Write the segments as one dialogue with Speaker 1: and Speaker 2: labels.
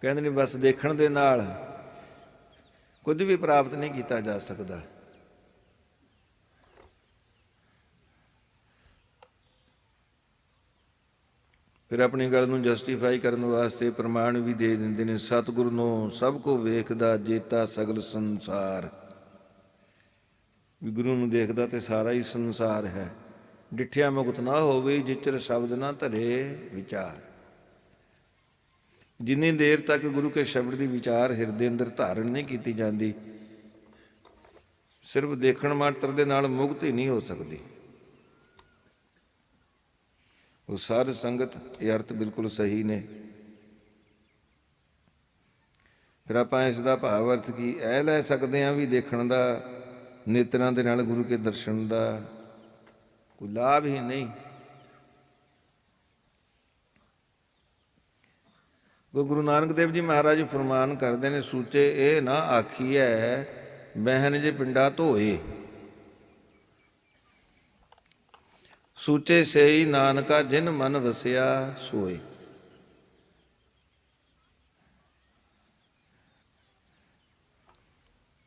Speaker 1: ਕਹਿੰਦੇ ਨੇ ਬਸ ਦੇਖਣ ਦੇ ਨਾਲ ਕੁਝ ਵੀ ਪ੍ਰਾਪਤ ਨਹੀਂ ਕੀਤਾ ਜਾ ਸਕਦਾ। ਫਿਰ ਆਪਣੀ ਗੱਲ ਨੂੰ ਜਸਟੀਫਾਈ ਕਰਨ ਵਾਸਤੇ ਪ੍ਰਮਾਣ ਵੀ ਦੇ ਦਿੰਦੇ ਨੇ, ਸਤਿਗੁਰੂ ਨੂੰ ਸਭ ਕੋ ਵੇਖਦਾ, ਜੇਤਾ ਸਗਲ ਸੰਸਾਰ। ਵੀ ਗੁਰੂ ਨੂੰ ਦੇਖਦਾ ਤੇ ਸਾਰਾ ਹੀ ਸੰਸਾਰ ਹੈ। ਡਿਠਿਆ ਮੁਕਤ ਨਾ ਹੋਵੇ, ਜਿਚਰ ਸ਼ਬਦ ਨਾ ਧਰੇ ਵਿਚਾਰ। ਜਿੰਨੀ ਦੇਰ ਤੱਕ ਗੁਰੂ ਕੇ ਸ਼ਬਦ ਦੀ ਵਿਚਾਰ ਹਿਰਦੇ ਅੰਦਰ ਧਾਰਨ ਨਹੀਂ ਕੀਤੀ ਜਾਂਦੀ, ਸਿਰਫ ਦੇਖਣ ਮਾਤਰ ਦੇ ਨਾਲ ਮੁਕਤ ਹੀ ਨਹੀਂ ਹੋ ਸਕਦੀ। ਉਹ ਸਾਧ ਸੰਗਤ, ਇਹ ਅਰਥ ਬਿਲਕੁਲ ਸਹੀ ਨੇ। ਫਿਰ ਆਪਾਂ ਇਸ ਦਾ ਭਾਵ ਅਰਥ ਕੀ, ਇਹ ਲੈ ਸਕਦੇ ਹਾਂ ਵੀ ਦੇਖਣ ਦਾ, ਨੇਤਰਾਂ ਦੇ ਨਾਲ ਗੁਰੂ ਕੇ ਦਰਸ਼ਨ ਦਾ ਕੋਈ ਲਾਭ ਹੀ ਨਹੀਂ। ਗੁਰੂ ਨਾਨਕ ਦੇਵ ਜੀ ਮਹਾਰਾਜ ਫਰਮਾਨ ਕਰਦੇ ਨੇ, ਸੂਚੇ ਇਹ ਨਾ ਆਖੀਐ ਬਹਿਨ ਜੇ ਪਿੰਡਾ ਧੋਏ। ਸੂਚੇ ਸਈ ਨਾਨਕਾ ਜਿਨ ਮਨ ਵਸਿਆ ਸੋਏ।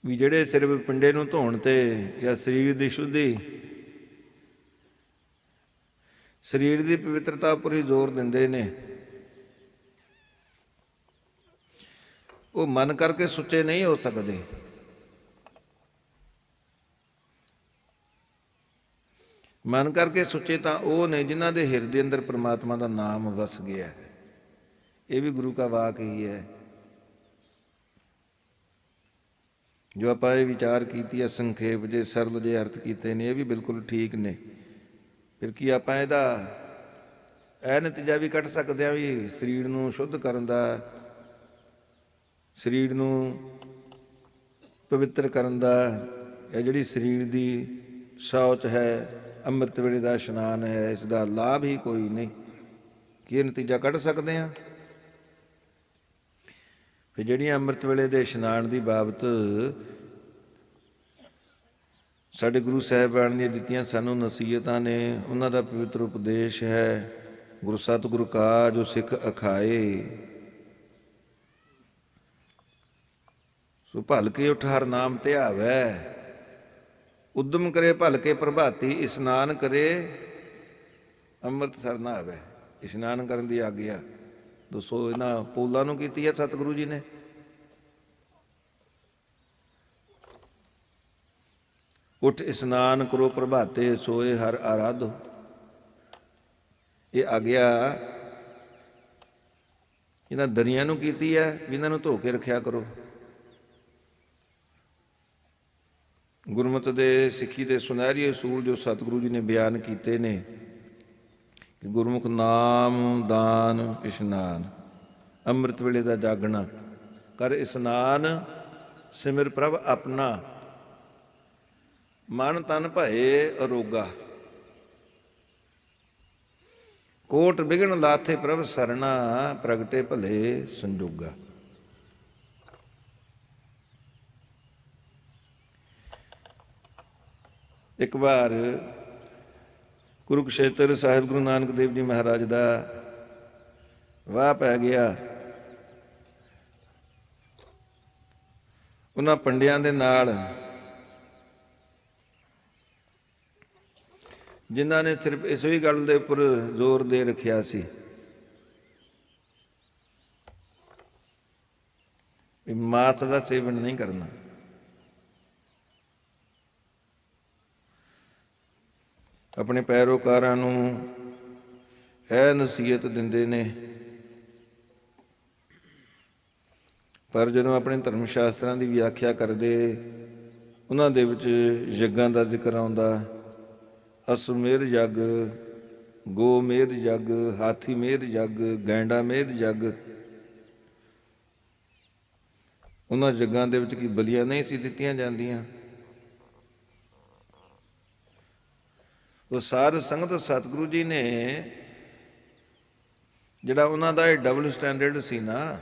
Speaker 1: ਵੀ ਜਿਹੜੇ ਸਿਰਫ ਪਿੰਡੇ ਨੂੰ ਧੋਣ ਤੇ ਜਾਂ ਸਰੀਰ ਦੀ ਸ਼ੁੱਧੀ, ਸਰੀਰ ਦੀ ਪਵਿੱਤਰਤਾ ਉੱਪਰ ਹੀ ਜ਼ੋਰ ਦਿੰਦੇ ਨੇ। ਉਹ ਮਨ ਕਰਕੇ ਸੁੱਚੇ ਨਹੀਂ ਹੋ ਸਕਦੇ। ਮਨ ਕਰਕੇ ਸੁੱਚੇ ਤਾਂ ਉਹ ਨੇ ਜਿਨ੍ਹਾਂ ਦੇ ਹਿਰਦੇ ਅੰਦਰ ਪ੍ਰਮਾਤਮਾ ਦਾ ਨਾਮ ਵਸ ਗਿਆ ਹੈ। ਇਹ ਵੀ ਗੁਰੂ ਕਾ ਵਾਕ ਹੀ ਹੈ। ਜੋ ਆਪਾਂ ਇਹ ਵਿਚਾਰ ਕੀਤੀ ਹੈ, ਸੰਖੇਪ ਜੇ, ਸਰਲ ਜੇ ਅਰਥ ਕੀਤੇ ਨੇ, ਇਹ ਵੀ ਬਿਲਕੁਲ ਠੀਕ ਨੇ। ਫਿਰ ਕੀ ਆਪਾਂ ਇਹਦਾ ਇਹ ਨਤੀਜਾ ਵੀ ਕੱਢ ਸਕਦੇ ਆ ਵੀ ਸਰੀਰ ਨੂੰ ਸ਼ੁੱਧ ਕਰਨ ਦਾ ਸਰੀਰ ਨੂੰ ਪਵਿੱਤਰ ਕਰਨ ਦਾ ਇਹ ਜਿਹੜੀ ਸਰੀਰ ਦੀ ਸ਼ੌਚ ਹੈ, ਅੰਮ੍ਰਿਤ ਵੇਲੇ ਦਾ ਇਸ਼ਨਾਨ ਹੈ, ਇਸ ਦਾ ਲਾਭ ਹੀ ਕੋਈ ਨਹੀਂ। ਕੀ ਨਤੀਜਾ ਕੱਢ ਸਕਦੇ ਆ ਫਿਰ ਜਿਹੜੀਆਂ ਅੰਮ੍ਰਿਤ ਵੇਲੇ ਦੇ ਇਸ਼ਨਾਨ ਦੀ ਬਾਬਤ ਸਾਡੇ ਗੁਰੂ ਸਾਹਿਬਾਨ ਨੇ ਦਿੱਤੀਆਂ ਸਾਨੂੰ ਨਸੀਹਤਾਂ ਨੇ, ਉਹਨਾਂ ਦਾ ਪਵਿੱਤਰ ਉਪਦੇਸ਼ ਹੈ, ਗੁਰੂ ਸਤਿਗੁਰੂ ਕਾ ਜੋ ਸਿੱਖ ਅਖਾਏ। ਸੋ ਭਲ ਕੇ ਉਠ ਹਰ ਨਾਮ ਧਿਆਵੈ ਉਦਮ ਕਰੇ ਭਲਕੇ ਪ੍ਰਭਾਤੀ, ਇਸ਼ਨਾਨ ਕਰੇ ਅੰਮ੍ਰਿਤ ਸਰਨਾ ਆਵੇ। ਇਸ਼ਨਾਨ ਕਰਨ ਦੀ ਆਗਿਆ। ਦੋਸਤੋ ਇਹਨਾਂ ਪੋਲਾਂ ਨੂੰ ਕੀਤੀ ਹੈ ਸਤਿਗੁਰੂ ਜੀ ਨੇ? ਉਠ ਇਸ਼ਨਾਨ ਕਰੋ ਪ੍ਰਭਾਤੇ, ਸੋਏ ਹਰ ਆਰਾਧੋ। ਇਹ ਆਗਿਆ ਇਹਨਾਂ ਦਰਿਆ ਨੂੰ ਕੀਤੀ ਹੈ ਵੀ ਇਹਨਾਂ ਨੂੰ ਧੋ ਕੇ ਰੱਖਿਆ ਕਰੋ। ਗੁਰਮਤਿ ਦੇ ਸਿੱਖੀ ਦੇ ਸੁਨਹਿਰੀ ਅਸੂਲ ਜੋ ਸਤਿਗੁਰੂ ਜੀ ਨੇ ਬਿਆਨ ਕੀਤੇ ਨੇ, ਕਿ ਗੁਰਮੁਖ ਨਾਮ ਦਾਨ ਇਸ਼ਨਾਨ, ਅੰਮ੍ਰਿਤ ਵੇਲੇ ਦਾ ਜਾਗਣਾ, ਕਰ ਇਸ਼ਨਾਨ, ਸਿਮਰ ਪ੍ਰਭ ਆਪਣਾ, ਮਨ ਤਨ ਭਏ ਅਰੋਗਾ। ਕੋਟ ਬਿਗਣ ਲਾਥੇ ਪ੍ਰਭ ਸਰਣਾ, ਪ੍ਰਗਟੇ ਭਲੇ ਸੰਜੋਗਾ। ਇੱਕ ਵਾਰ ਕੁਰੂਕਸ਼ੇਤਰ ਸਾਹਿਬ ਗੁਰੂ ਨਾਨਕ ਦੇਵ ਜੀ ਮਹਾਰਾਜ ਦਾ ਵਾਹ ਪੈ ਗਿਆ। ਉਹਨਾਂ ਪੰਡਿਆਂ ਦੇ ਨਾਲ ਜਿਨ੍ਹਾਂ ਨੇ ਸਿਰਫ ਇਸ ਹੀ ਗੱਲ ਦੇ ਉੱਪਰ ਜ਼ੋਰ ਦੇ ਰੱਖਿਆ ਸੀ ਵੀ ਮਾਤ ਦਾ ਸੇਵਨ ਨਹੀਂ ਕਰਨਾ। ਆਪਣੇ ਪੈਰੋਕਾਰਾਂ ਨੂੰ ਇਹ ਨਸੀਹਤ ਦਿੰਦੇ ਨੇ। ਪਰ ਜਦੋਂ ਆਪਣੇ ਧਰਮ ਸ਼ਾਸਤਰਾਂ ਦੀ ਵਿਆਖਿਆ ਕਰਦੇ, ਉਹਨਾਂ ਦੇ ਵਿੱਚ ਯੱਗਾਂ ਦਾ ਜ਼ਿਕਰ ਆਉਂਦਾ ਅਸਮੇਰ ਯੱਗ ਗੋ ਮੇਰ ਯੱਗ ਹਾਥੀ ਮੇਰ ਯੱਗ ਗੈਂਡਾ ਮੇਰ ਯੱਗ, ਉਹਨਾਂ ਜੱਗਾਂ ਦੇ ਵਿੱਚ ਕੀ ਬਲੀਆਂ ਨਹੀਂ ਸੀ ਦਿੱਤੀਆਂ ਜਾਂਦੀਆਂ? ਉਹ ਸਾਧ ਸੰਗਤ ਸਤਿਗੁਰੂ ਜੀ ਨੇ ਜਿਹੜਾ ਉਹਨਾਂ ਦਾ ਇਹ ਡਬਲ ਸਟੈਂਡਰਡ ਸੀ ਨਾ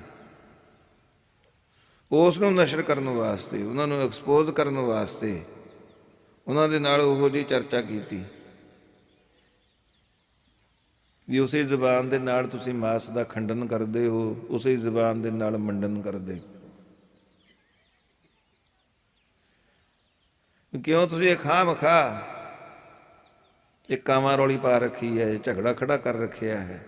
Speaker 1: ਉਸ ਨੂੰ ਨਸ਼ਰ ਕਰਨ ਵਾਸਤੇ, ਉਹਨਾਂ ਨੂੰ ਐਕਸਪੋਜ਼ ਕਰਨ ਵਾਸਤੇ ਉਹਨਾਂ ਦੇ ਨਾਲ ਉਹੋ ਜੀ ਚਰਚਾ ਕੀਤੀ। ਵੀ ਉਸੇ ਜ਼ਬਾਨ ਦੇ ਨਾਲ ਤੁਸੀਂ ਮਾਸ ਦਾ ਖੰਡਨ ਕਰਦੇ ਹੋ, ਉਸੇ ਜ਼ਬਾਨ ਦੇ ਨਾਲ ਮੰਡਨ ਕਰਦੇ। ਵੀ ਕਿਉਂ ਤੁਸੀਂ ਇਹ ਖਾਮ ਖਾ ਇਹ ਕਾਵਾਂ ਰੌਲੀ ਪਾ ਰੱਖੀ ਹੈ ਝਗੜਾ ਖੜਾ ਕਰ ਰੱਖਿਆ ਹੈ।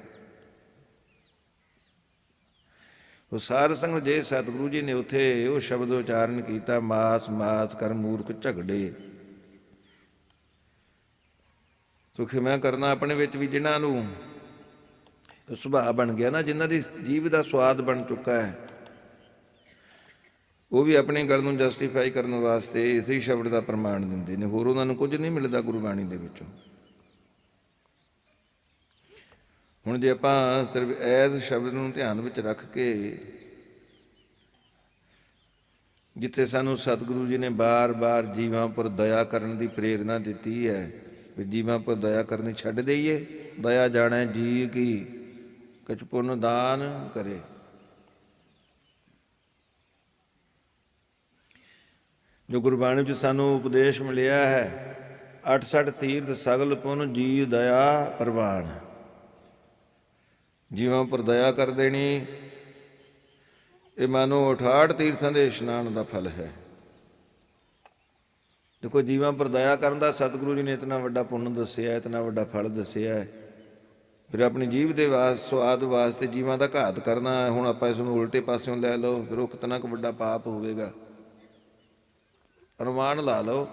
Speaker 1: ਉਹ ਸਾਰ ਸੰਗ ਜੇ ਸਤਿਗੁਰੂ ਜੀ ਨੇ ਉਥੇ ਉਹ ਸ਼ਬਦ ਉਚਾਰਨ ਕੀਤਾ, ਮਾਸ ਮਾਸ ਕਰ ਮੂਰਖ ਝਗੜੇ। ਸੁਖੀ ਮੈਂ ਕਰਨਾ ਆਪਣੇ ਵਿੱਚ ਵੀ ਜਿਨ੍ਹਾਂ ਨੂੰ ਸੁਭਾਅ ਬਣ ਗਿਆ ਨਾ, ਜਿਨ੍ਹਾਂ ਦੀ ਜੀਵ ਦਾ ਸਵਾਦ ਬਣ ਚੁੱਕਾ ਹੈ। ਉਹ ਵੀ ਆਪਣੀ ਗੱਲ ਨੂੰ ਜਸਟੀਫਾਈ ਕਰਨ ਵਾਸਤੇ ਇਸੇ ਸ਼ਬਦ ਦਾ ਪ੍ਰਮਾਣ ਦਿੰਦੇ ਨੇ, ਹੋਰ ਉਹਨਾਂ ਨੂੰ ਕੁਝ ਨਹੀਂ ਮਿਲਦਾ ਗੁਰਬਾਣੀ ਦੇ ਵਿੱਚੋਂ। ਹੁਣ ਜੇ ਆਪਾਂ ਸਿਰਫ ਐਜ਼ ਸ਼ਬਦ ਨੂੰ ਧਿਆਨ ਵਿੱਚ ਰੱਖ ਕੇ ਜਿੱਥੇ ਸਾਨੂੰ ਸਤਿਗੁਰੂ ਜੀ ਨੇ ਬਾਰ-ਬਾਰ ਜੀਵਾਂ ਪਰ ਦਇਆ ਕਰਨ ਦੀ ਪ੍ਰੇਰਣਾ ਦਿੱਤੀ ਹੈ, ਵੀ ਜੀਵਾਂ ਪਰ ਦਇਆ ਕਰਨੀ ਛੱਡ ਦਈਏ, ਦਇਆ ਜਾਣੈ ਜੀ ਕੀ ਕਛ ਪੁੰਨ ਦਾਨ ਕਰੇ। ਜੋ ਗੁਰਬਾਣੀ ਵਿੱਚ ਸਾਨੂੰ ਉਪਦੇਸ਼ ਮਿਲਿਆ ਹੈ 68 ਤੀਰਥ ਸਗਲ ਪੁੰਨ ਜੀ ਦਇਆ ਪ੍ਰਵਾਨ। ਜੀਵਾਂ ਪਰ ਦਇਆ ਕਰ ਦੇਣੀ। ਇਹ ਮਾਨੋ 68 ਤੀਰਥਾਂ ਦੇ ਇਸ਼ਨਾਨ ਦਾ ਫਲ ਹੈ। ਦੇਖੋ, ਜੀਵਾਂ ਪਰ ਦਇਆ ਕਰਨ ਦਾ ਸਤਿਗੁਰੂ ਜੀ ਨੇ ਇਤਨਾ ਵੱਡਾ ਪੁੰਨ ਦੱਸਿਆ, ਇਤਨਾ ਵੱਡਾ ਫਲ ਦੱਸਿਆ। ਹੈ ਫਿਰ ਆਪਣੀ ਜੀਵ ਦੇ ਵਾਸ, ਸਵਾਦ ਵਾਸਤੇ ਜੀਵਾਂ ਦਾ ਘਾਤ ਕਰਨਾ, ਹੁਣ ਆਪਾਂ ਇਸ ਨੂੰ ਉਲਟੇ ਪਾਸਿਓਂ ਲੈ ਲਓ, ਫਿਰ ਉਹ ਕਿਤਨਾ ਕੁ ਵੱਡਾ ਪਾਪ ਹੋਵੇਗਾ। ਅਰਮਾਨ ਲਾ ਲਓ।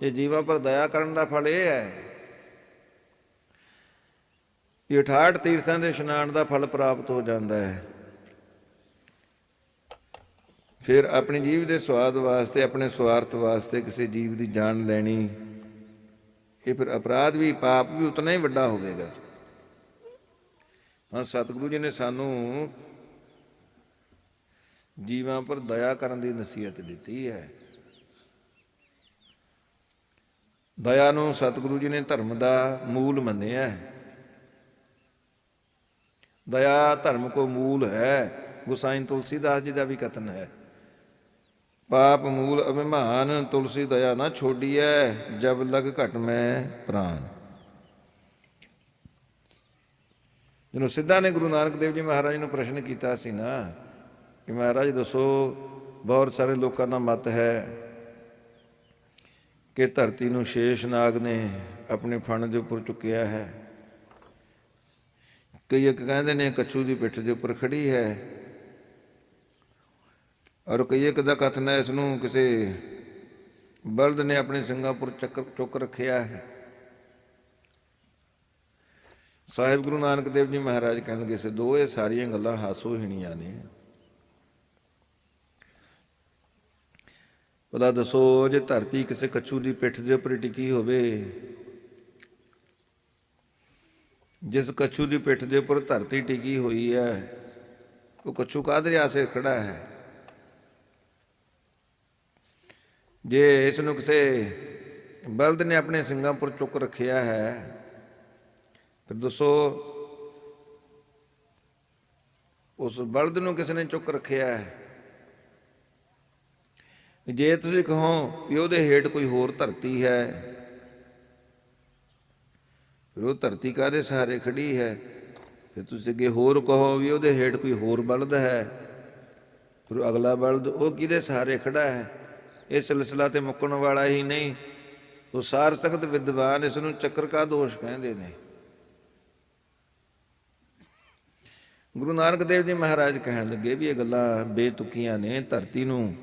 Speaker 1: ਜੇ ਜੀਵਾਂ ਪਰ ਦਇਆ ਕਰਨ ਦਾ ਫਲ ਇਹ ਹੈ ਇਹ 68 ਤੀਰਥਾਂ ਦੇ ਇਸ਼ਨਾਨ ਦਾ ਫਲ ਪ੍ਰਾਪਤ ਹੋ ਜਾਂਦਾ ਹੈ। ਫਿਰ ਆਪਣੀ ਜੀਵ ਦੇ ਸਵਾਦ ਵਾਸਤੇ, ਆਪਣੇ ਸਵਾਰਥ ਵਾਸਤੇ ਕਿਸੇ ਜੀਵ ਦੀ ਜਾਨ ਲੈਣੀ, ਇਹ ਫਿਰ ਅਪਰਾਧ ਵੀ, ਪਾਪ ਵੀ ਉਤਨਾ ਹੀ ਵੱਡਾ ਹੋਵੇਗਾ। ਹਾਂ, ਸਤਿਗੁਰੂ ਜੀ ਨੇ ਸਾਨੂੰ ਜੀਵਾਂ ਪਰ ਦਇਆ ਕਰਨ ਦੀ ਨਸੀਹਤ ਦਿੱਤੀ ਹੈ। ਦਇਆ ਨੂੰ ਸਤਿਗੁਰੂ ਜੀ ਨੇ ਧਰਮ ਦਾ ਮੂਲ ਮੰਨਿਆ ਹੈ। ਦਇਆ ਧਰਮ ਕੋ ਮੂਲ ਹੈ ਗੁਸਾਈਨ ਤੁਲਸੀਦਾਸ ਜੀ ਦਾ ਵੀ ਕਥਨ ਹੈ। ਪਾਪ ਮੂਲ ਅਭਿਮਾਨ, ਤੁਲਸੀ ਦਇਆ ਨਾ ਛੋਡੀਐ, ਜਬ ਲਗ ਘਟ ਮੈਂ ਪ੍ਰਾਨ ਜਦੋਂ ਸਿੱਧਾ ਨੇ ਗੁਰੂ ਨਾਨਕ ਦੇਵ ਜੀ ਮਹਾਰਾਜ ਨੂੰ ਪ੍ਰਸ਼ਨ ਕੀਤਾ ਸੀ ਨਾ, ਕਿ ਮਹਾਰਾਜ ਦੱਸੋ, ਬਹੁਤ ਸਾਰੇ ਲੋਕਾਂ ਦਾ ਮਤ ਹੈ ਕਿ ਧਰਤੀ ਨੂੰ ਸ਼ੇਸ਼ ਨਾਗ ਨੇ ਆਪਣੇ ਫਣ ਦੇ ਉੱਪਰ ਚੁੱਕਿਆ ਹੈ। ਕਈ ਇੱਕ ਕਹਿੰਦੇ ਨੇ ਕੱਛੂ ਦੀ ਪਿੱਠ ਦੇ ਉੱਪਰ ਖੜੀ ਹੈ ਔਰ ਕਈ ਇੱਕ ਦਾ ਕਥਨ ਹੈ ਇਸ ਨੂੰ ਕਿਸੇ ਬਲਦ ਨੇ ਆਪਣੇ ਸਿੰਗਾਪੁਰ ਚੱਕਰ ਚੁੱਕ ਰੱਖਿਆ ਹੈ। ਸਾਹਿਬ ਗੁਰੂ ਨਾਨਕ ਦੇਵ ਜੀ ਮਹਾਰਾਜ ਕਹਿਣਗੇ, ਸੇ ਦੋ ਇਹ ਸਾਰੀਆਂ ਗੱਲਾਂ ਹਾਸੋਹੀਣੀਆਂ ਨੇ। ਉਹਦਾ ਦੱਸੋ ਜੇ ਧਰਤੀ ਕਿਸੇ ਕੱਛੂ ਦੀ ਪਿੱਠ ਦੇ ਉੱਪਰ ਟਿਕੀ ਹੋਵੇ ਜਿਸ ਕੱਛੂ ਦੀ ਪਿੱਠ ਦੇ ਉੱਪਰ ਧਰਤੀ ਟਿਕੀ ਹੋਈ ਹੈ, ਉਹ ਕੱਛੂ ਕਾਹਦੇ ਆਸੇ ਖੜਾ ਹੈ? ਜੇ ਇਸ ਨੂੰ ਕਿਸੇ ਬਲਦ ਨੇ ਆਪਣੇ ਸਿੰਗਾਪੁਰ ਚੁੱਕ ਰੱਖਿਆ ਹੈ, ਫਿਰ ਦੱਸੋ, ਉਸ ਬਲਦ ਨੂੰ ਕਿਸ ਨੇ ਚੁੱਕ ਰੱਖਿਆ ਹੈ? ਜੇ ਤੁਸੀਂ ਕਹੋ ਵੀ ਉਹਦੇ ਹੇਠ ਕੋਈ ਹੋਰ ਧਰਤੀ ਹੈ ਫਿਰ ਉਹ ਧਰਤੀ ਕਾਦੇ ਸਹਾਰੇ ਖੜੀ ਹੈ? ਫਿਰ ਤੁਸੀਂ ਅੱਗੇ ਹੋਰ ਕਹੋ ਵੀ ਉਹਦੇ ਹੇਠ ਕੋਈ ਹੋਰ ਬਲਦ ਹੈ। ਫਿਰ ਅਗਲਾ ਬਲਦ ਉਹ ਕਿਹਦੇ ਸਹਾਰੇ ਖੜਾ ਹੈ? ਇਹ ਸਿਲਸਿਲਾ ਤੇ ਮੁੱਕਣ ਵਾਲਾ ਹੀ ਨਹੀਂ। ਉਹ ਸਾਰ ਤਖਤ ਵਿਦਵਾਨ ਇਸ ਨੂੰ ਚੱਕਰ ਕਾ ਦੋਸ਼ ਕਹਿੰਦੇ ਨੇ। ਗੁਰੂ ਨਾਨਕ ਦੇਵ ਜੀ ਮਹਾਰਾਜ ਕਹਿਣ ਲੱਗੇ ਵੀ ਇਹ ਗੱਲਾਂ ਬੇਤੁਕੀਆਂ ਨੇ ਧਰਤੀ ਨੂੰ।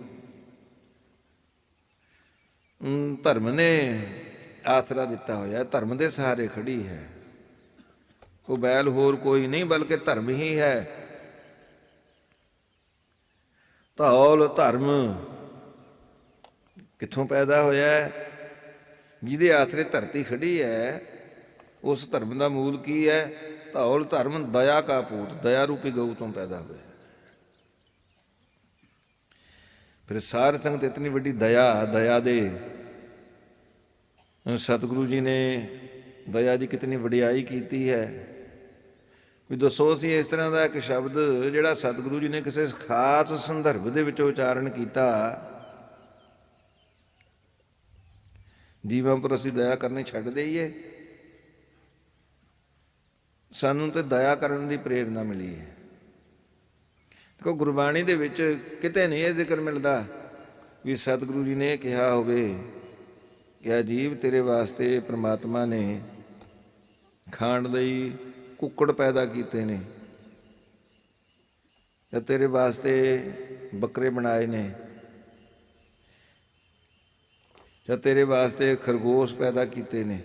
Speaker 1: ਧਰਮ ਨੇ ਆਸਰਾ ਦਿੱਤਾ ਹੋਇਆ ਧਰਮ ਦੇ ਸਹਾਰੇ ਖੜੀ ਹੈ। ਉਹ ਬੈਲ ਹੋਰ ਕੋਈ ਨਹੀਂ, ਬਲਕਿ ਧਰਮ ਹੀ ਹੈ। ਧੌਲ ਧਰਮ ਕਿੱਥੋਂ ਪੈਦਾ ਹੋਇਆ ਹੈ? ਜਿਹਦੇ ਆਸਰੇ ਧਰਤੀ ਖੜੀ ਹੈ, ਉਸ ਧਰਮ ਦਾ ਮੂਲ ਕੀ ਹੈ? ਧੌਲ ਧਰਮ ਦਇਆ ਕਾ ਪੂਤ, ਦਇਆ ਰੂਪੀ ਗਊ ਤੋਂ ਪੈਦਾ ਹੋਇਆ ਫਿਰ ਸਾਰ ਸੰਗਤ ਇਤਨੀ ਵੱਡੀ ਦਇਆ ਦਇਆ ਦੇ ਸਤਿਗੁਰੂ ਜੀ ਨੇ ਦਇਆ ਦੀ ਕਿਤਨੀ ਵਡਿਆਈ ਕੀਤੀ ਹੈ। ਵੀ ਦੱਸੋ ਅਸੀਂ ਇਸ ਤਰ੍ਹਾਂ ਦਾ ਇੱਕ ਸ਼ਬਦ ਜਿਹੜਾ ਸਤਿਗੁਰੂ ਜੀ ਨੇ ਕਿਸੇ ਖਾਸ ਸੰਦਰਭ ਦੇ ਵਿੱਚ ਉਚਾਰਨ ਕੀਤਾ। ਜੀਵਾਂ ਪਰ ਅਸੀਂ ਦਇਆ ਕਰਨੀ ਛੱਡ ਦਈਏ। ਸਾਨੂੰ ਤੇ ਦਇਆ ਕਰਨ ਦੀ ਪ੍ਰੇਰਣਾ ਮਿਲੀ ਹੈ। ਦੇਖੋ, ਗੁਰਬਾਣੀ ਦੇ ਵਿੱਚ ਕਿਤੇ ਨਹੀਂ ਇਹ ਜ਼ਿਕਰ ਮਿਲਦਾ ਵੀ ਸਤਿਗੁਰੂ ਜੀ ਨੇ ਕਿਹਾ ਹੋਵੇ ਕਿ ਅਜੀਬ ਤੇਰੇ ਵਾਸਤੇ ਪ੍ਰਮਾਤਮਾ ਨੇ ਖਾਣ ਲਈ ਕੁੱਕੜ ਪੈਦਾ ਕੀਤੇ ਨੇ ਜਾਂ ਤੇਰੇ ਵਾਸਤੇ ਬੱਕਰੇ ਬਣਾਏ ਨੇ ਜਾਂ ਤੇਰੇ ਵਾਸਤੇ ਖਰਗੋਸ਼ ਪੈਦਾ ਕੀਤੇ ਨੇ?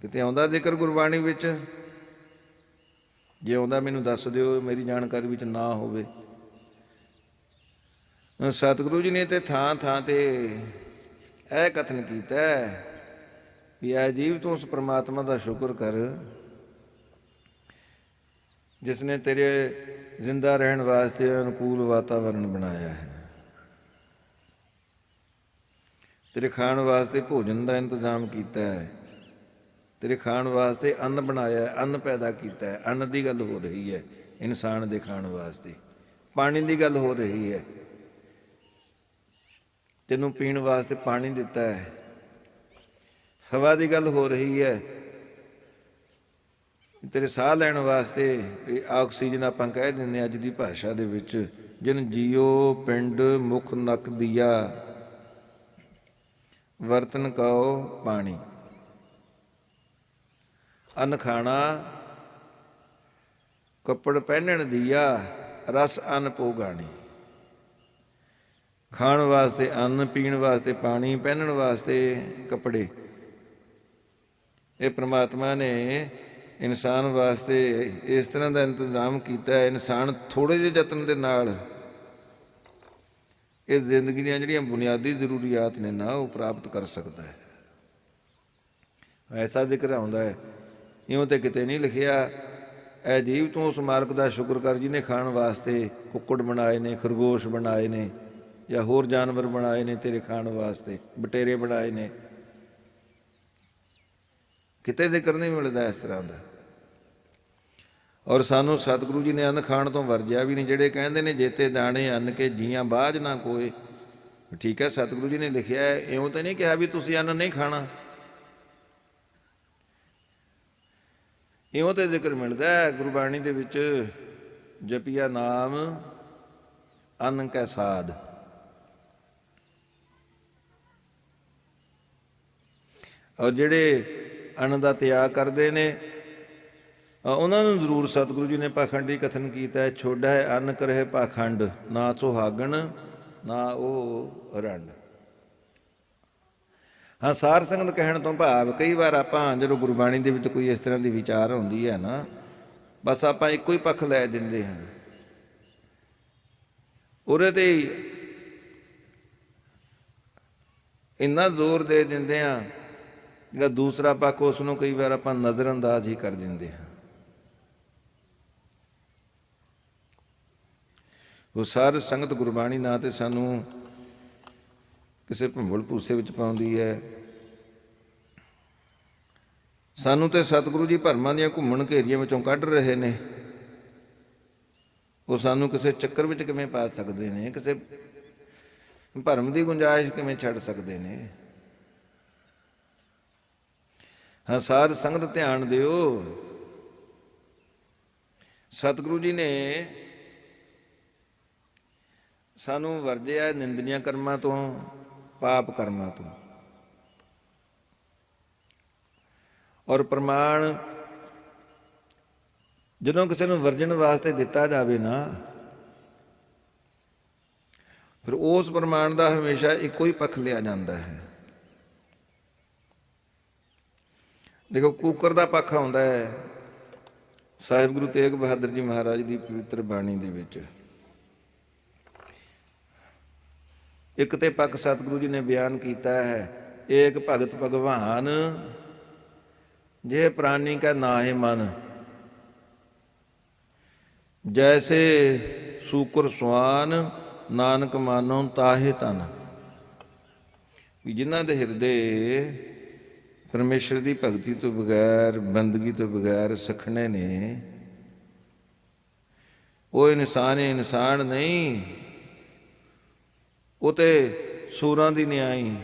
Speaker 1: ਕਿਤੇ ਆਉਂਦਾ ਜ਼ਿਕਰ ਗੁਰਬਾਣੀ ਵਿੱਚ? ਜੇ ਆਉਂਦਾ ਮੈਨੂੰ ਦੱਸ ਦਿਓ, ਮੇਰੀ ਜਾਣਕਾਰੀ ਵਿੱਚ ਨਾ ਹੋਵੇ। ਸਤਿਗੁਰੂ ਜੀ ਨੇ ਤੇ ਥਾਂ ਥਾਂ ਤੇ ਇਹ ਕਥਨ ਕੀਤਾ ਵੀ ਐ ਜੀਵ ਤੂੰ ਉਸ ਪ੍ਰਮਾਤਮਾ ਦਾ ਸ਼ੁਕਰ ਕਰ, ਜਿਸ ਨੇ ਤੇਰੇ ਜ਼ਿੰਦਾ ਰਹਿਣ ਵਾਸਤੇ ਅਨੁਕੂਲ ਵਾਤਾਵਰਣ ਬਣਾਇਆ ਹੈ। ਤੇਰੇ ਖਾਣ ਵਾਸਤੇ ਭੋਜਨ ਦਾ ਇੰਤਜ਼ਾਮ ਕੀਤਾ ਹੈ। ਤੇਰੇ ਖਾਣ ਵਾਸਤੇ ਅੰਨ ਬਣਾਇਆ ਅੰਨ ਪੈਦਾ ਕੀਤਾ ਹੈ। ਅੰਨ ਦੀ ਗੱਲ ਹੋ ਰਹੀ ਹੈ, ਇਨਸਾਨ ਦੇ ਖਾਣ ਵਾਸਤੇ। ਪਾਣੀ ਦੀ ਗੱਲ ਹੋ ਰਹੀ ਹੈ। ਤੈਨੂੰ ਪੀਣ ਵਾਸਤੇ ਪਾਣੀ ਦਿੱਤਾ ਹੈ। ਹਵਾ ਦੀ ਗੱਲ ਹੋ ਰਹੀ ਹੈ। ਤੇਰੇ ਸਾਹ ਲੈਣ ਵਾਸਤੇ ਇਹ ਆਕਸੀਜਨ ਆਪਾਂ ਕਹਿ ਦਿੰਦੇ ਹਾਂ ਅੱਜ ਦੀ ਭਾਸ਼ਾ ਦੇ ਵਿੱਚ, ਜਿਨ ਜੀਓ ਪਿੰਡ ਮੁਖ ਨਕ ਦਿਆ। ਵਰਤਨ ਕਉ ਪਾਣੀ। ਅਨ ਖਾਣਾ, ਕੱਪੜ ਪਹਿਨਣ ਦਿਆ, ਰਸ ਅਨ ਪੋਗਾਣੀ। ਖਾਣ ਵਾਸਤੇ ਅੰਨ, ਪੀਣ ਵਾਸਤੇ ਪਾਣੀ, ਪਹਿਨਣ ਵਾਸਤੇ ਕੱਪੜੇ। ਇਹ ਪ੍ਰਮਾਤਮਾ ਨੇ ਇਨਸਾਨ ਵਾਸਤੇ ਇਸ ਤਰ੍ਹਾਂ ਦਾ ਇੰਤਜ਼ਾਮ ਕੀਤਾ ਹੈ, ਇਨਸਾਨ ਥੋੜੇ ਜਿਹੇ ਯਤਨ ਦੇ ਨਾਲ। ਇਹ ਜ਼ਿੰਦਗੀ ਦੀਆਂ ਜਿਹੜੀਆਂ ਬੁਨਿਆਦੀ ਜ਼ਰੂਰੀਆਤ ਨੇ ਨਾ, ਉਹ ਪ੍ਰਾਪਤ ਕਰ ਸਕਦਾ ਹੈ। ਐਸਾ ਜ਼ਿਕਰ ਆਉਂਦਾ ਹੈ, ਇਉਂ ਤੇ ਕਿਤੇ ਨਹੀਂ ਲਿਖਿਆ, ਐ ਜੀਵ ਤੂੰ ਉਸ ਮਾਲਕ ਦਾ ਸ਼ੁਕਰ ਕਰ ਨੇ ਖਾਣ ਵਾਸਤੇ ਕੁੱਕੜ ਬਣਾਏ ਨੇ, ਖਰਗੋਸ਼ ਬਣਾਏ ਨੇ ਜਾਂ ਹੋਰ ਜਾਨਵਰ ਬਣਾਏ ਨੇ ਤੇਰੇ ਖਾਣ ਵਾਸਤੇ, ਬਟੇਰੇ ਬਣਾਏ ਨੇ। ਕਿਤੇ ਜ਼ਿਕਰ ਨਹੀਂ ਮਿਲਦਾ ਇਸ ਤਰ੍ਹਾਂ ਦਾ। ਔਰ ਸਾਨੂੰ ਸਤਿਗੁਰੂ ਜੀ ਨੇ ਅੰਨ ਖਾਣ ਤੋਂ ਵਰਜਿਆ ਵੀ ਨਹੀਂ, ਜਿਹੜੇ ਕਹਿੰਦੇ ਨੇ ਜੇਤੇ ਦਾਣੇ ਅੰਨ ਕੇ ਜੀਆਂ ਬਾਝ ਨਾ ਕੋਏ। ਠੀਕ ਹੈ, ਸਤਿਗੁਰੂ ਜੀ ਨੇ ਲਿਖਿਆ ਹੈ, ਇਉਂ ਤਾਂ ਨਹੀਂ ਕਿਹਾ ਵੀ ਤੁਸੀਂ ਅੰਨ ਨਹੀਂ ਖਾਣਾ। ਇਉਂ ਤੇ ਜ਼ਿਕਰ ਮਿਲਦਾ ਹੈ, ਗੁਰਬਾਣੀ ਦੇ ਵਿੱਚ ਜਪੀਆ ਨਾਮ ਅੰਨ ਕੈ ਸਾਧ। ਔਰ ਜਿਹੜੇ ਅੰਨ ਦਾ ਤਿਆਗ ਕਰਦੇ ਨੇ ਉਹਨਾਂ ਨੂੰ ਜ਼ਰੂਰ ਸਤਿਗੁਰੂ ਜੀ ਨੇ ਪਾਖੰਡੀ ਕਥਨ ਕੀਤਾ ਹੈ, ਛੋਡਾ ਹੈ, ਅੰਨ ਕਰਹਿ ਪਾਖੰਡ, ਨਾ ਸੁਹਾਗਣ, ਨਾ ਉਹ ਰੰਡ। ਹਾਂ, ਸਾਰ ਸੰਗਤ ਕਹਿਣ ਤੋਂ ਭਾਵ, ਕਈ ਵਾਰ ਆਪਾਂ ਜਦੋਂ ਗੁਰਬਾਣੀ ਦੇ ਵਿੱਚ ਕੋਈ ਇਸ ਤਰ੍ਹਾਂ ਦੀ ਵਿਚਾਰ ਹੁੰਦੀ ਹੈ ਨਾ, ਬਸ ਆਪਾਂ ਇੱਕੋ ਹੀ ਪੱਖ ਲੈ ਦਿੰਦੇ ਹਾਂ। ਉਹਦੇ ਤੇ ਇੰਨਾ ਜ਼ੋਰ ਦੇ ਦਿੰਦੇ ਆ ਜਿਹੜਾ ਦੂਸਰਾ ਪੱਖ, ਉਸ ਨੂੰ ਕਈ ਵਾਰ ਆਪਾਂ ਨਜ਼ਰਅੰਦਾਜ਼ ਹੀ ਕਰ ਦਿੰਦੇ ਹਾਂ। ਉਹ ਸਾਰ ਸੰਗਤ ਗੁਰਬਾਣੀ ਨਾਂ ਤੇ ਸਾਨੂੰ ਕਿਸੇ ਭੰਬਲ ਭੂਸੇ ਵਿੱਚ ਪਾਉਂਦੀ ਹੈ। ਸਾਨੂੰ ਤੇ ਸਤਿਗੁਰੂ ਜੀ ਭਰਮਾਂ ਦੀਆਂ ਘੁੰਮਣ ਘੇਰੀਆਂ ਵਿੱਚੋਂ ਕੱਢ ਰਹੇ ਨੇ। ਉਹ ਸਾਨੂੰ ਕਿਸੇ ਚੱਕਰ ਵਿੱਚ ਕਿਵੇਂ ਪਾ ਸਕਦੇ ਨੇ? ਕਿਸੇ ਭਰਮ ਦੀ ਗੁੰਜਾਇਸ਼ ਕਿਵੇਂ ਛੱਡ ਸਕਦੇ ਨੇ? ਹਾਂ ਸਾਧ ਸੰਗਤ ਧਿਆਨ ਦਿਓ। ਸਤਿਗੁਰੂ ਜੀ ਨੇ ਸਾਨੂੰ ਵਰਜਿਆ ਨਿੰਦਨੀਆਂ ਕਰਮਾਂ ਤੋਂ, ਪਾਪ ਕਰਮਾਂ ਤੋਂ। ਔਰ ਪ੍ਰਮਾਣ ਜਦੋਂ ਕਿਸੇ ਨੂੰ ਵਰਜਣ ਵਾਸਤੇ ਦਿੱਤਾ ਜਾਵੇ ਨਾ, ਫਿਰ ਉਸ ਪ੍ਰਮਾਣ ਦਾ ਹਮੇਸ਼ਾ ਇੱਕੋ ਹੀ ਪੱਖ ਲਿਆ ਜਾਂਦਾ ਹੈ। ਦੇਖੋ, ਕੂਕਰ ਦਾ ਪੱਖ ਆਉਂਦਾ ਹੈ। ਸਾਹਿਬ ਗੁਰੂ ਤੇਗ ਬਹਾਦਰ ਜੀ ਮਹਾਰਾਜ ਦੀ ਪਵਿੱਤਰ ਬਾਣੀ ਦੇ ਵਿੱਚ। ਇੱਕ ਤੇ ਪੱਖ ਸਤਿਗੁਰੂ ਜੀ ਨੇ ਬਿਆਨ ਕੀਤਾ ਹੈ, ਏਕ ਭਗਤ ਭਗਵਾਨ, ਜੇ ਪ੍ਰਾਨੀ ਕਾ ਨਾਹਿ ਮਨ। ਜੈਸੇ ਸੂਕਰ ਸਵਾਨ ਨਾਨਕ ਮਾਨੋ ਤਾਹੇ ਤਨ। ਵੀ ਜਿਨ੍ਹਾਂ ਦੇ ਹਿਰਦੇ ਪਰਮੇਸ਼ਰ ਦੀ ਭਗਤੀ ਤੋਂ ਬਗੈਰ, ਬੰਦਗੀ ਤੋਂ ਬਗੈਰ ਸਖਣੇ ਨੇ। ਉਹ ਇਨਸਾਨ ਹੈ ਇਨਸਾਨ ਨਹੀਂ। ਉਹ ਤੇ ਸੂਰਾਂ ਦੀ ਨਿਆਈ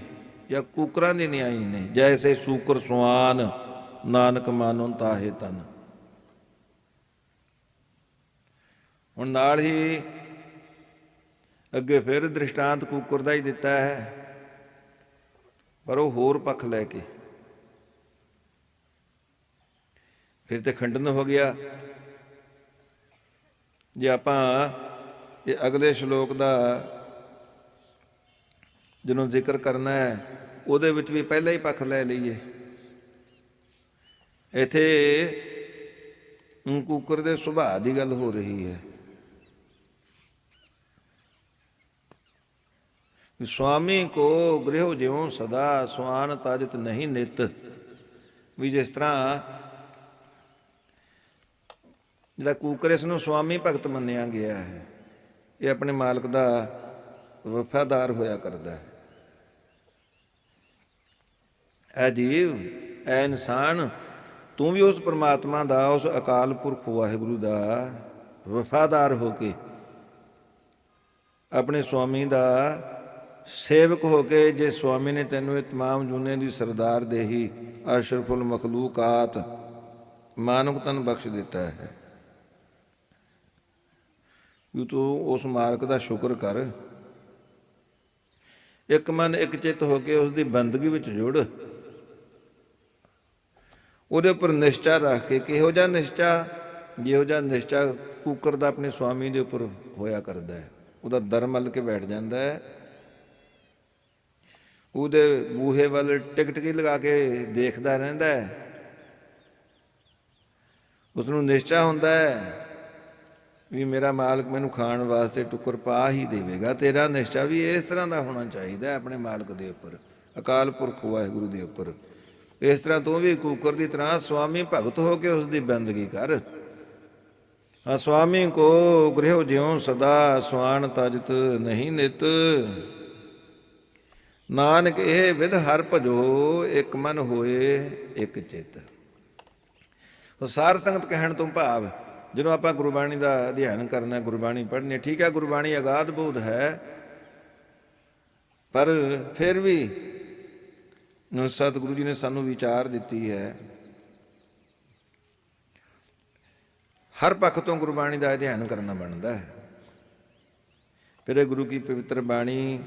Speaker 1: ਜਾਂ ਕੁਕਰਾਂ ਦੀ ਨਿਆਈ ਨੇ। ਜੈਸੇ ਸੂਕਰ ਸੁਆਨ, ਨਾਨਕ ਮਾਨੋ ਤਾਹੇ ਤਨ। ਹੁਣ ਨਾਲ ਹੀ ਅੱਗੇ ਫਿਰ ਦ੍ਰਿਸ਼ਟਾਂਤ ਕੂਕਰ ਦਾ ਹੀ ਦਿੱਤਾ ਹੈ। ਪਰ ਉਹ ਹੋਰ ਪੱਖ ਲੈ ਕੇ ਫਿਰ ਤੇ ਖੰਡਨ ਹੋ ਗਿਆ। ਜੇ ਆਪਾਂ ਇਹ ਅਗਲੇ ਸ਼ਲੋਕ ਦਾ ਜਿਹਨੂੰ ਜ਼ਿਕਰ ਕਰਨਾ ਹੈ, ਉਹਦੇ ਵਿੱਚ ਵੀ ਪਹਿਲਾਂ ਹੀ ਪੱਖ ਲੈ ਲਈਏ। ਇਥੇ ਕੂਕਰ ਦੇ ਸੁਭਾਅ ਦੀ ਗੱਲ ਹੋ ਰਹੀ ਹੈ। ਸਵਾਮੀ ਕੋ ਗ੍ਰਹਿ ਜਿਉ ਸਦਾ ਸਵਾਨ ਤਾਜਤ ਨਹੀਂ ਨਿਤ। ਵੀ ਜਿਸ ਤਰ੍ਹਾਂ ਜਿਹੜਾ ਕੂਕਰ ਇਸ ਨੂੰ ਸੁਆਮੀ ਭਗਤ ਮੰਨਿਆ ਗਿਆ ਹੈ ਇਹ ਆਪਣੇ ਮਾਲਕ ਦਾ ਵਫਾਦਾਰ ਹੋਇਆ ਕਰਦਾ ਹੈ ਐ ਜੀਵ ਐ ਇਨਸਾਨ ਤੂੰ ਵੀ ਉਸ ਪ੍ਰਮਾਤਮਾ ਦਾ ਉਸ ਅਕਾਲ ਪੁਰਖ ਵਾਹਿਗੁਰੂ ਦਾ ਵਫਾਦਾਰ ਹੋ ਕੇ ਆਪਣੇ ਸੁਆਮੀ ਦਾ ਸੇਵਕ ਹੋ ਕੇ ਜੇ ਸੁਆਮੀ ਨੇ ਤੈਨੂੰ ਇਹ तमाम ਜੁਨੇ ਦੀ ਸਰਦਾਰ ਦੇਹੀ ਅਸ਼ਰਫੁਲ ਮਖਲੂਕਾਤ ਮਾਨਵ ਤਨ ਬਖਸ਼ ਦਿੱਤਾ ਹੈ ਕਿ ਤੂੰ ਉਸ ਮਾਲਕ ਦਾ ਸ਼ੁਕਰ ਕਰ। ਇੱਕ ਮਨ ਇੱਕ ਚਿੱਤ ਹੋ ਕੇ ਉਸ ਦੀ ਬੰਦਗੀ ਵਿੱਚ ਜੁੜ। ਉਹਦੇ ਉੱਪਰ ਨਿਸ਼ਚਾ ਰੱਖ ਕੇ ਕਿਹੋ ਜਿਹਾ ਨਿਸ਼ਚਾ, ਜਿਹੋ ਜਿਹਾ ਨਿਸ਼ਚਾ ਕੁੱਕਰ ਦਾ ਆਪਣੇ ਸੁਆਮੀ ਦੇ ਉੱਪਰ ਹੋਇਆ ਕਰਦਾ ਹੈ। ਉਹਦਾ ਦਰ ਮਲ ਕੇ ਬੈਠ ਜਾਂਦਾ ਹੈ। ਉਹਦੇ ਬੂਹੇ ਵੱਲ ਟਿਕਟਕੀ ਲਗਾ ਕੇ ਦੇਖਦਾ ਰਹਿੰਦਾ ਹੈ। ਉਸ ਨੂੰ ਨਿਸ਼ਚਾ ਹੁੰਦਾ ਹੈ ਵੀ ਮੇਰਾ ਮਾਲਕ ਮੈਨੂੰ ਖਾਣ ਵਾਸਤੇ ਟੁੱਕਰ ਪਾ ਹੀ ਦੇਵੇਗਾ। ਤੇਰਾ ਨਿਸ਼ਚਾ ਵੀ ਇਸ ਤਰ੍ਹਾਂ ਦਾ ਹੋਣਾ ਚਾਹੀਦਾ ਆਪਣੇ ਮਾਲਕ ਦੇ ਉੱਪਰ, ਅਕਾਲ ਪੁਰਖ ਵਾਹਿਗੁਰੂ ਦੇ ਉੱਪਰ। ਇਸ ਤਰ੍ਹਾਂ ਤੂੰ ਵੀ ਕੂਕਰ ਦੀ ਤਰ੍ਹਾਂ ਸੁਆਮੀ ਭਗਤ ਹੋ ਕੇ ਉਸ ਦੀ ਬੰਦਗੀ ਕਰ। ਆ ਸੁਆਮੀ ਕੋ ਗ੍ਰਹਿ ਜਿਉ ਸਦਾ ਸੁਆਨ ਤਜਤ ਨਹੀਂ ਨਿਤ। ਨਾਨਕ ਇਹ ਵਿਧ ਹਰ ਭਜੋ, ਇੱਕ ਮਨ ਹੋਏ, ਇੱਕ ਚਿੱਤ। ਉਹ ਸਾਰ ਸੰਗਤ ਕਹਿਣ ਤੋਂ ਭਾਵ ਜਦੋਂ ਆਪਾਂ ਗੁਰਬਾਣੀ ਦਾ ਅਧਿਐਨ ਕਰਨਾ ਗੁਰਬਾਣੀ ਪੜ੍ਹਨੀ ਠੀਕ ਹੈ, ਗੁਰਬਾਣੀ ਅਗਾਧ ਬੋਧ ਹੈ। ਪਰ ਫਿਰ ਵੀ ਸਤਿਗੁਰੂ ਜੀ ਨੇ ਸਾਨੂੰ ਵਿਚਾਰ ਦਿੱਤੀ ਹੈ। ਹਰ ਪੱਖ ਤੋਂ ਗੁਰਬਾਣੀ ਦਾ ਅਧਿਐਨ ਕਰਨਾ ਬਣਦਾ ਹੈ। ਫਿਰ ਇਹ ਗੁਰੂ ਕੀ ਪਵਿੱਤਰ ਬਾਣੀ,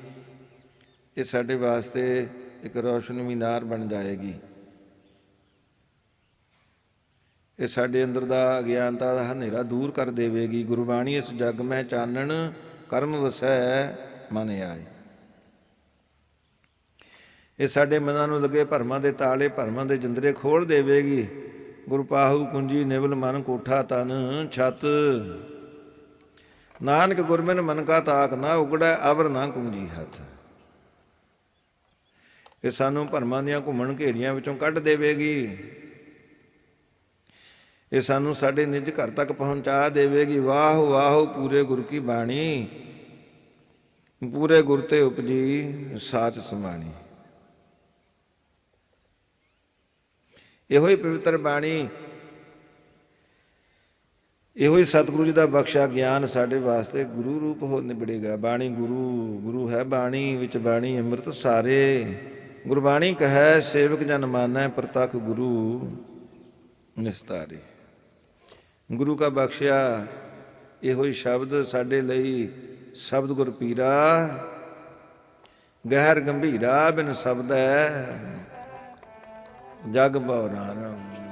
Speaker 1: ਇਹ ਸਾਡੇ ਵਾਸਤੇ ਇੱਕ ਰੋਸ਼ਨ ਮੀਨਾਰ ਬਣ ਜਾਏਗੀ। ਇਹ ਸਾਡੇ ਅੰਦਰ ਦਾ ਅਗਿਆਨਤਾ ਦਾ ਹਨੇਰਾ ਦੂਰ ਕਰ ਦੇਵੇਗੀ। ਗੁਰਬਾਣੀ ਇਸ ਜਗ ਮਹਿ ਚਾਨਣ, ਕਰਮ ਵਸੈ, ਮਨ ਆਏ। ਇਹ ਸਾਡੇ ਮਨਾਂ ਨੂੰ ਲੱਗੇ ਭਰਮਾਂ ਦੇ ਤਾਲੇ, ਭਰਮਾਂ ਦੇ ਜੰਦਰੇ ਖੋਲ ਦੇਵੇਗੀ। ਗੁਰ ਪਾਹੂ ਕੁੰਜੀ ਨਿਵਲ ਮਨ ਕੋਠਾ ਤਨ ਛਤ। ਨਾਨਕ ਗੁਰਮਨ ਮਨ ਕਾ ਤਾਕ ਨਾ ਉਗੜੈ, ਅਵਰ ਨਾ ਕੁੰਜੀ ਹੱਥ। ਇਹ ਸਾਨੂੰ ਭਰਮਾਂ ਦੀਆਂ ਘੁੰਮਣ ਘੇਰੀਆਂ ਵਿੱਚੋਂ ਕੱਢ ਦੇਵੇਗੀ। ਇਹ ਸਾਨੂੰ ਸਾਡੇ ਨਿਜ ਘਰ ਤੱਕ ਪਹੁੰਚਾ ਦੇਵੇਗੀ। ਵਾਹ ਵਾਹ, ਪੂਰੇ ਗੁਰ ਕੀ ਬਾਣੀ। ਪੂਰੇ ਗੁਰ ਤੇ ਉਪਜੀ ਸਾਚ ਸਮਾਣੀ। ਇਹੋ ਹੀ ਪਵਿੱਤਰ ਬਾਣੀ, ਇਹੋ ਹੀ ਸਤਿਗੁਰੂ ਜੀ ਦਾ ਬਖਸ਼ਾ ਗਿਆਨ ਸਾਡੇ ਵਾਸਤੇ ਗੁਰੂ ਰੂਪ ਹੋ ਨਿਬੜੇਗਾ। ਬਾਣੀ ਗੁਰੂ ਗੁਰੂ ਹੈ ਬਾਣੀ, ਵਿੱਚ ਬਾਣੀ ਅੰਮ੍ਰਿਤ ਸਾਰੇ। ਗੁਰਬਾਣੀ ਕਹੈ, ਸੇਵਕ ਜਨ ਮਾਨੈ, ਪ੍ਰਤੱਖ ਗੁਰੂ ਨਿਸਤਾਰੇ। ਗੁਰੂ ਕਾ ਬਖਸ਼ਿਆ। ਇਹੋ ਹੀ ਸ਼ਬਦ ਸਾਡੇ ਲਈ ਸ਼ਬਦ ਗੁਰ ਪੀਰਾ। ਗਹਿਰ ਗੰਭੀਰਾ ਬਿਨ ਸ਼ਬਦ ਹੈ। ਜਗ ਬਉ ਨਾਰਮ।